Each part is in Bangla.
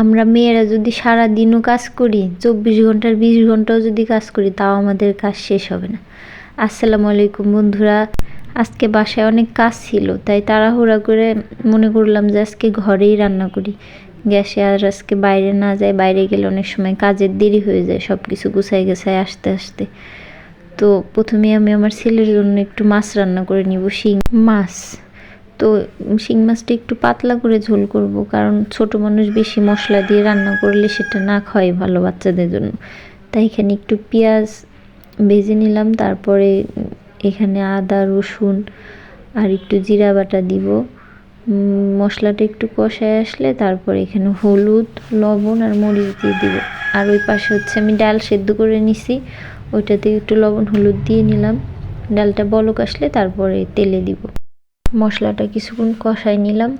আমরা মেয়েরা যদি সারা দিনও কাজ করি, চব্বিশ ঘণ্টার বিশ ঘন্টাও যদি কাজ করি, তাও আমাদের কাজ শেষ হবে না। আসসালামু আলাইকুম বন্ধুরা, আজকে বাসায় অনেক কাজ ছিল, তাই তাড়াহুড়া করে মনে করলাম যে আজকে ঘরেই রান্না করি। গ্যাসে আর আজকে বাইরে না যায়, বাইরে গেলে অনেক সময় কাজের দেরি হয়ে যায় সব কিছু গুছাই গেছাই আসতে আসতে। তো প্রথমে আমি আমার ছেলের জন্য একটু মাছ রান্না করে নিব, শিং মাছ। তো শিং মাছটা একটু পাতলা করে ঝোল করব, কারণ ছোট মানুষ বেশি মশলা দিয়ে রান্না করলে সেটা না খাওয়াই ভালো বাচ্চাদের জন্য। তাই এখানে একটু পেঁয়াজ ভেজে নিলাম, তারপরে এখানে আদা, রসুন আর একটু জিরা বাটা দিব। মশলাটা একটু কষায় আসলে তারপর এখানে হলুদ, লবণ আর মরিচ দিয়ে দিব। আর ওই পাশে হচ্ছে আমি ডাল সেদ্ধ করে নিছি, ওইটাতে একটু লবণ হলুদ দিয়ে নিলাম। ডালটা বলক আসলে তারপরে তেলে দিব। মশলাটা কিছুক্ষণ কষাই নিলাম।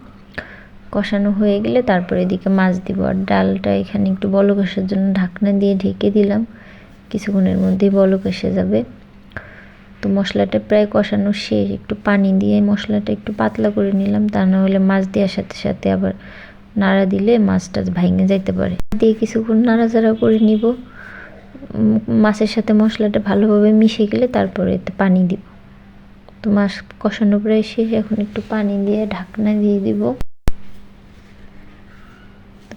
কষানো হয়ে গেলে তারপরে এদিকে মাছ দিব আর ডালটা এখানে একটু বলক জন্য ঢাকনা দিয়ে ঢেকে দিলাম। কিছুক্ষণের মধ্যেই বলক এসে যাবে। তো মশলাটা প্রায় কষানো শেষ। একটু পানি দিয়ে মশলাটা একটু পাতলা করে নিলাম। তা না হলে মাছ দেওয়ার সাথে সাথে আবার নাড়া দিলে মাছটা ভাঙে যাইতে পারে। দিয়ে কিছুক্ষণ নাড়াচাড়া করে নিব। মাছের সাথে মশলাটা ভালোভাবে মিশে গেলে তারপরে পানি দিব। তো মাছ কষানো প্রায় শেষ, এখন একটু পানি দিয়ে ঢাকনা দিয়ে দিব।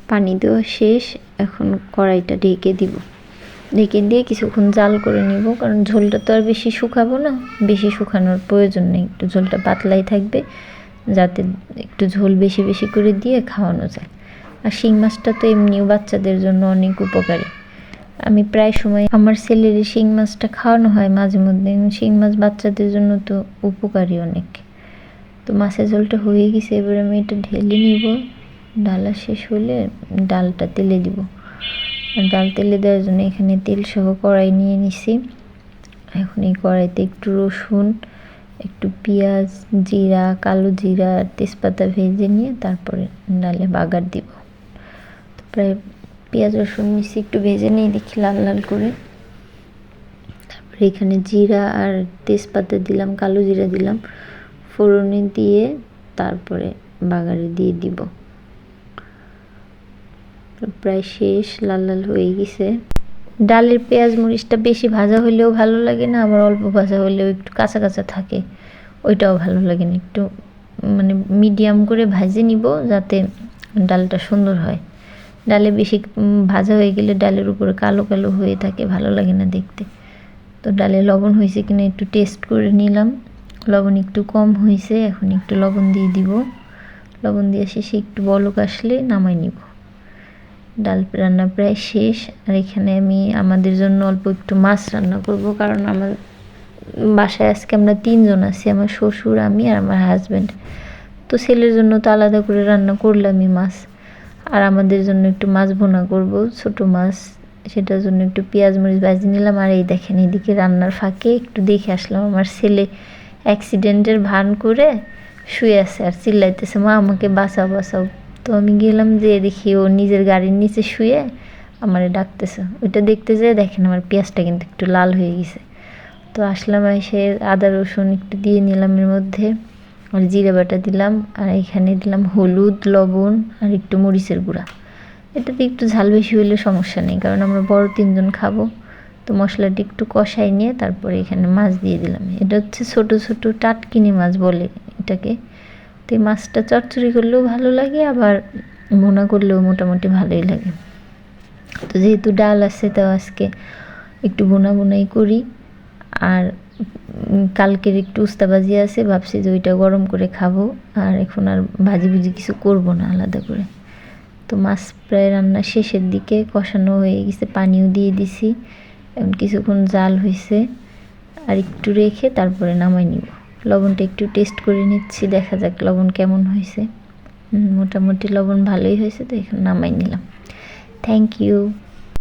পানি দেওয়া শেষ, এখন কড়াইটা ঢেকে দিব। ঢেকে দিয়ে কিছুক্ষণ জাল করে নিব, কারণ ঝোলটা তো আর বেশি শুকাবো না। বেশি শুকানোর প্রয়োজন নেই, একটু ঝোলটা পাতলাই থাকবে, যাতে একটু ঝোল বেশি বেশি করে দিয়ে খাওয়ানো যায়। আর শিং মাছটা তো এমনিও বাচ্চাদের জন্য অনেক উপকারী। আমি প্রায় সময় আমার ছেলের শিং মাছটা খাওয়ানো হয় মাঝে মধ্যে। শিং মাছ বাচ্চাদের জন্য তো উপকারী অনেক। তো মাছের ঝোলটা হয়ে গেছে, এবার আমি এটা ঢেলে নিব। ডালা শেষ হলে ডালটা তেলে দিব। আর ডাল তেলে দেওয়ার জন্য এখানে তেল সহ কড়াই নিয়ে নিছি। এখন এই কড়াইতে একটু রসুন, একটু পেঁয়াজ, জিরা, কালো জিরা, তেজপাতা ভেজে নিয়ে তারপরে ডালে বাগার দিব। তো প্রায় পেঁয়াজ, রসুন মিশিয়ে একটু ভেজে নিয়ে দেখি লাল লাল করে। তারপরে এখানে জিরা আর তেজপাতা দিলাম, কালো জিরা দিলাম। ফোড়নে দিয়ে তারপরে বাগারে দিয়ে দিব। প্রায় শেষ, লাল লাল হয়ে গেছে। ডালের পেঁয়াজ মরিচটা বেশি ভাজা হলেও ভালো লাগে না, আবার অল্প ভাজা হলেও একটু কাঁচা কাঁচা থাকে। ওইটাও ভালো লাগে না, একটু মানে মিডিয়াম করে ভাজে নিব যাতে ডালটা সুন্দর হয়। ডালে বেশি ভাজা হয়ে গেলে ডালের উপরে কালো কালো হয়ে থাকে, ভালো লাগে না দেখতে। তো ডালে লবণ হয়েছে কিনা একটু টেস্ট করে নিলাম। লবণ একটু কম হয়েছে, এখন একটু লবণ দিয়ে দিব। লবণ দিয়ে শেষে একটু বলক আসলে নামাই নিব। ডাল রান্না প্রায় শেষ, আর এখানে আমি আমাদের জন্য অল্প একটু মাছ রান্না করব, কারণ আমার বাসায় আজকে আমরা তিনজন আছি, আমার শ্বশুর, আমি আর আমার হাজব্যান্ড তো ছেলের জন্য তো আলাদা করে রান্না করলামই মাছ। আর আমাদের জন্য একটু মাছ ভোনা করব, ছোট মাছ। সেটার জন্য একটু পেঁয়াজ মরিচ ভাজি নিলাম। আর এই দেখেন, এদিকে রান্নার ফাঁকে একটু দেখে আসলাম। আমার ছেলে অ্যাক্সিডেন্টের ভান করে শুয়ে আছে আর চিল্লাইতেছে, মা, আমাকে বাঁচাও বাঁচাও। তো আমি গেলাম যে দেখি ও নিজের গাড়ির নিচে শুয়ে আমারে ডাকতেছে। ওইটা দেখতে যেয়ে দেখেন আমার পেঁয়াজটা কিন্তু একটু লাল হয়ে গেছে। তো আসলাম এসে আদা রসুন একটু দিয়ে নিলাম এর মধ্যে। আর জিরে বাটা দিলাম, আর এখানে দিলাম হলুদ, লবণ আর একটু মরিচের গুঁড়া। এটাতে একটু ঝাল বেশি হলে সমস্যা নেই, কারণ আমরা বড় তিনজন খাব। তো মশলাটি একটু কষাই নিয়ে তারপরে এখানে মাছ দিয়ে দিলাম। এটা হচ্ছে ছোট ছোট টাটকিনি মাছ বলে এটাকে। তো এই মাছটা চচ্চড়ি করলেও ভালো লাগে, আবার ভুনা করলেও মোটামুটি ভালোই লাগে। তো যেহেতু ডাল আছে, তো আজকে একটু বোনা বোনাই করি। আর কালকের একটু উস্তাবাজি আছে, ভাবছি যে ওইটা গরম করে খাব। আর এখন আর ভাজি ভুজি কিছু করব না আলাদা করে। তো মাছ প্রায় রান্না শেষের দিকে কষানো হয়ে গেছে, পানিও দিয়ে দিছি। এখন কিছুক্ষণ জাল হয়েছে, আর একটু রেখে তারপরে নামাই নিব। লবণটা একটু টেস্ট করে নিচ্ছি, দেখা যাক লবণ কেমন হয়েছে। মোটামুটি লবণ ভালোই হয়েছে, তো এখন নামাই নিলাম। Thank you